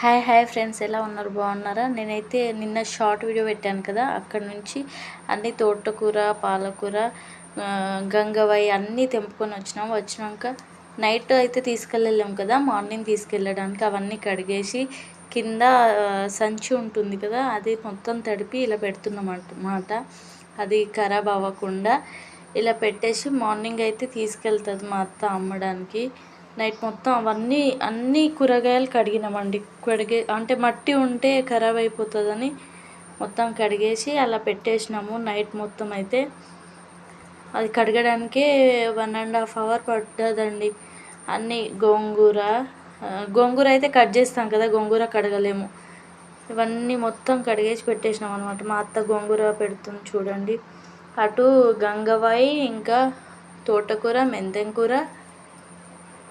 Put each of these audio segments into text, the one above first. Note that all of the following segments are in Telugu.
హాయ్ హాయ్ ఫ్రెండ్స్ ఎలా ఉన్నారు? బాగున్నారా? నేనైతే నిన్న షార్ట్ వీడియో పెట్టాను కదా అక్కడ నుంచి అన్ని తోటకూర పాలకూర గంగవై గంగవాయి అన్నీ తెంపుకొని వచ్చినాం. వచ్చినాక నైట్ అయితే తీసుకెళ్ళలేము కదా మార్నింగ్ తీసుకెళ్ళడానికి అవన్నీ కడిగేసి కింద సంచి ఉంటుంది కదా అది మొత్తం తడిపి ఇలా పెడుతున్నాం అన్నమాట. అది ఖరాబ్ అవ్వకుండా ఇలా పెట్టేసి మార్నింగ్ అయితే తీసుకెళ్తుంది మా అత్త అమ్మడానికి. నైట్ మొత్తం అవన్నీ అన్ని కూరగాయలు కడిగినామండి. కడిగే అంటే మట్టి ఉంటే ఖరాబ్ అయిపోతుందని మొత్తం కడిగేసి అలా పెట్టేసినాము నైట్ మొత్తం అయితే. అది కడగడానికే వన్ అండ్ హాఫ్ అవర్ పడ్డదండి. అన్ని గోంగూర గోంగూర అయితే కట్ చేస్తాం కదా గోంగూర కడగలేము. ఇవన్నీ మొత్తం కడిగేసి పెట్టేసినాం అనమాట మా అత్త గోంగూర పెడుతుంది చూడండి. అటు గంగవాయి ఇంకా తోటకూర మెంతెం కూర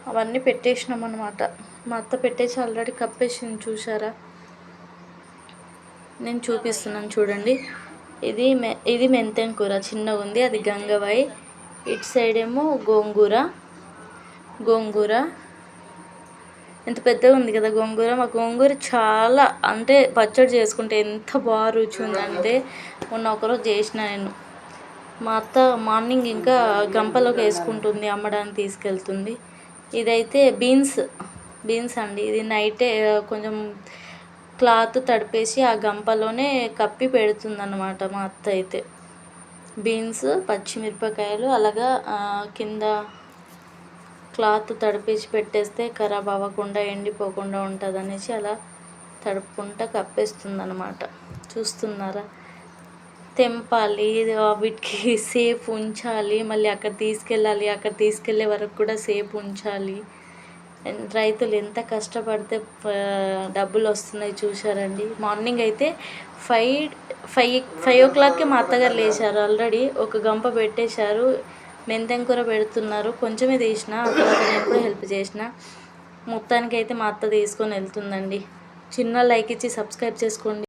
అవన్నీ పెట్టేసినాం అనమాట మా అత్త పెట్టేసి ఆల్రెడీ కప్పేసింది చూసారా నేను చూపిస్తున్నాను చూడండి. ఇది మె ఇది మెంతెం కూర చిన్నగా ఉంది అది గంగవాయి. ఇటు సైడ్ ఏమో గోంగూర. గోంగూర. ఎంత పెద్దగా ఉంది కదా గోంగూర. మా గోంగూర చాలా అంటే పచ్చడి చేసుకుంటే ఎంత బాగా రుచి ఉందంటే మొన్న ఒకరోజు చేసిన నేను. మా అత్త మార్నింగ్ ఇంకా గంపలోకి వేసుకుంటుంది అమ్మడానికి తీసుకెళ్తుంది. ఇదైతే బీన్స్ బీన్స్ అండి. ఇది నైటే కొంచెం క్లాత్ తడిపేసి ఆ గంపలోనే కప్పి పెడుతుంది అన్నమాట మా అత్త అయితే. బీన్స్ పచ్చిమిరపకాయలు అలాగా కింద క్లాత్ తడిపేసి పెట్టేస్తే ఖరాబ్ అవ్వకుండా ఎండిపోకుండా ఉంటుంది అనేసి అలా తడుపుకుంటా కప్పేస్తుంది అనమాట చూస్తున్నారా? తెంపాలి వీటికి సేఫ్ ఉంచాలి మళ్ళీ అక్కడ తీసుకెళ్ళాలి అక్కడ తీసుకెళ్ళే వరకు కూడా సేఫ్ ఉంచాలి. రైతులు ఎంత కష్టపడితే డబ్బులు వస్తున్నాయి చూశారండి. మార్నింగ్ అయితే ఫైవ్ ఫైవ్ ఫైవ్ ఓ క్లాక్కి మా అత్తగారు లేచారు. ఆల్రెడీ ఒక గంప పెట్టేశారు. మెంతెం కూర పెడుతున్నారు? కొంచెమే తీసిన. అక్కడ నేను కూడా హెల్ప్ చేసిన. మొత్తానికి అయితే మా అత్త తీసుకొని వెళ్తుందండి. చిన్న లైక్ ఇచ్చి సబ్స్క్రైబ్ చేసుకోండి.